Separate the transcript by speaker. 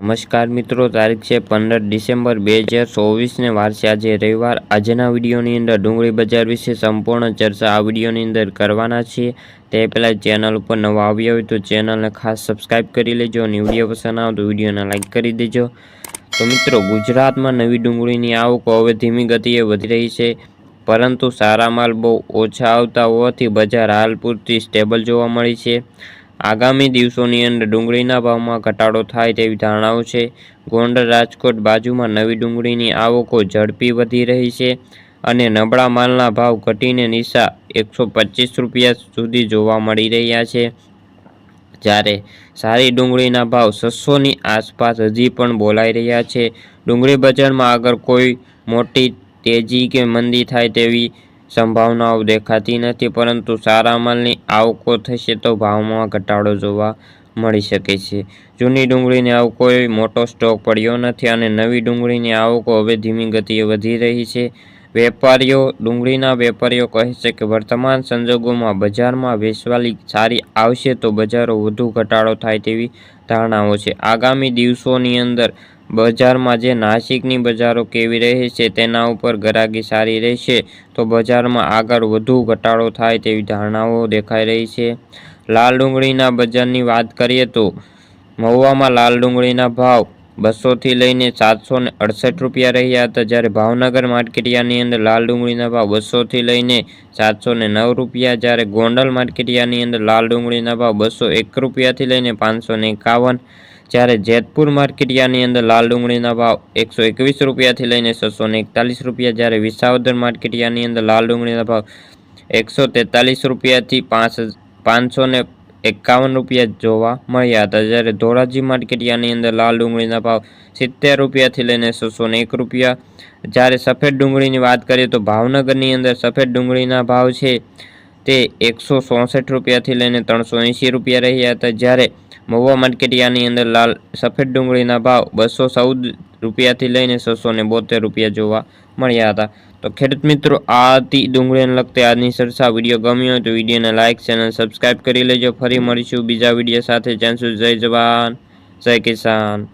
Speaker 1: નમસ્કાર મિત્રો, તારીખ છે પંદર ડિસેમ્બર બે હજાર ચોવીસને વારસે આજે રવિવાર. આજના વિડીયોની અંદર ડુંગળી બજાર વિશે સંપૂર્ણ ચર્ચા આ વિડીયોની અંદર કરવાના છીએ. તે પહેલાં ચેનલ ઉપર નવા આવ્યા હોય તો ચેનલને ખાસ સબસ્ક્રાઈબ કરી લેજો અને વીડિયો પસંદ આવે તો વિડીયોને લાઇક કરી દેજો. તો મિત્રો, ગુજરાતમાં નવી ડુંગળીની આવકો હવે ધીમી ગતિએ વધી રહી છે. પરંતુ સારા માલ બહુ ઓછા આવતા હોવાથી બજાર હાલ પૂરતી સ્ટેબલ જોવા મળી છે. આગામી દિવસોની અંદર ડુંગળીના ભાવમાં ઘટાડો થાય તેવી ધારણાઓ છે. ગોંડલ રાજકોટ બાજુમાં નવી ડુંગળીની આવકો ઝડપી વધી રહી છે અને નબળા માલના ભાવ ઘટીને નિશા એકસો પચીસ રૂપિયા સુધી જોવા મળી રહ્યા છે. જ્યારે સારી ડુંગળીના ભાવ છસોની આસપાસ હજી પણ બોલાઈ રહ્યા છે. ડુંગળી બજારમાં આગળ કોઈ મોટી તેજી કે મંદી થાય તેવી સંભાવનાઓ દેખાતી નથી, પરંતુ સારા માલની આવકો થશે તો ભાવમાં ઘટાડો જોવા મળી શકે છે. જૂની ડુંગળીની આવકોએ મોટો સ્ટોક પડ્યો નથી અને નવી ડુંગળીની આવકો હવે ધીમી ગતિએ વધી રહી છે. વેપારીઓ, ડુંગળીના વેપારીઓ કહે છે કે વર્તમાન સંજોગોમાં બજારમાં વેચવાલી સારી આવશે તો બજારો વધુ ઘટાડો થાય તેવી ધારણાઓ છે. આગામી દિવસોની અંદર બજારમાં જે નાસિકની બજારો કેવી રહે છે તેના ઉપર ગરાગી સારી રહેશે તો બજારમાં આગળ વધુ ઘટાડો થાય તેવી ધારણાઓ દેખાઈ રહી છે. લાલ ડુંગળીના બજારની વાત કરીએ તો, મહુવામાં લાલ ડુંગળીના ભાવ બસોથી લઈને સાતસો ને અડસઠ રૂપિયા રહ્યા હતા, જ્યારે ભાવનગર માર્કેટિયાની અંદર લાલ ડુંગળીના ભાવ બસોથી લઈને સાતસો ને નવ રૂપિયા, જ્યારે ગોંડલ માર્કેટિયાની અંદર લાલ ડુંગળીના ભાવ બસો એક રૂપિયાથી લઈને પાંચસો ને એકાવન જ્યારે જેતપુર માર્કેટિયાની અંદર લાલ ડુંગળીના ભાવ એકસો એકવીસ રૂપિયાથી લઈને છસો એકતાલીસ રૂપિયા, જ્યારે વિસાવદર માર્કેટિયાની અંદર લાલ ડુંગળીના ભાવ એકસો તેતાલીસ રૂપિયાથી પાંચ પાંચસો ને એકાવન રૂપિયા જોવા મળ્યા હતા. જ્યારે ધોરાજી માર્કેટિયાની અંદર લાલ ડુંગળીના ભાવ સિત્તેર રૂપિયાથી લઈને છસો એક રૂપિયા. જ્યારે સફેદ ડુંગળીની વાત કરીએ તો ભાવનગરની અંદર સફેદ ડુંગળીના ભાવ છે તે એકસો ચોસઠ રૂપિયાથી લઈને ત્રણસો એંશી રૂપિયા રહ્યા હતા. જ્યારે મહુવા માર્કેટિયાની અંદર લાલ સફેદ ડુંગળીના ભાવ બસો ચૌદ રૂપિયાથી લઈને છસો ને બોતેર રૂપિયા જોવા મળ્યા હતા. તો ખેડૂત મિત્રો આ હતી ડુંગળીને લગતી આજની ચર્ચા વીડિયો ગમ્યો હોય તો વિડીયોને લાઇક ચેનલ સબસ્ક્રાઈબ કરી લેજો. ફરી મળીશું બીજા વીડિયો સાથે. જ્યાં સુધી જય જવાન, જય કિસાન.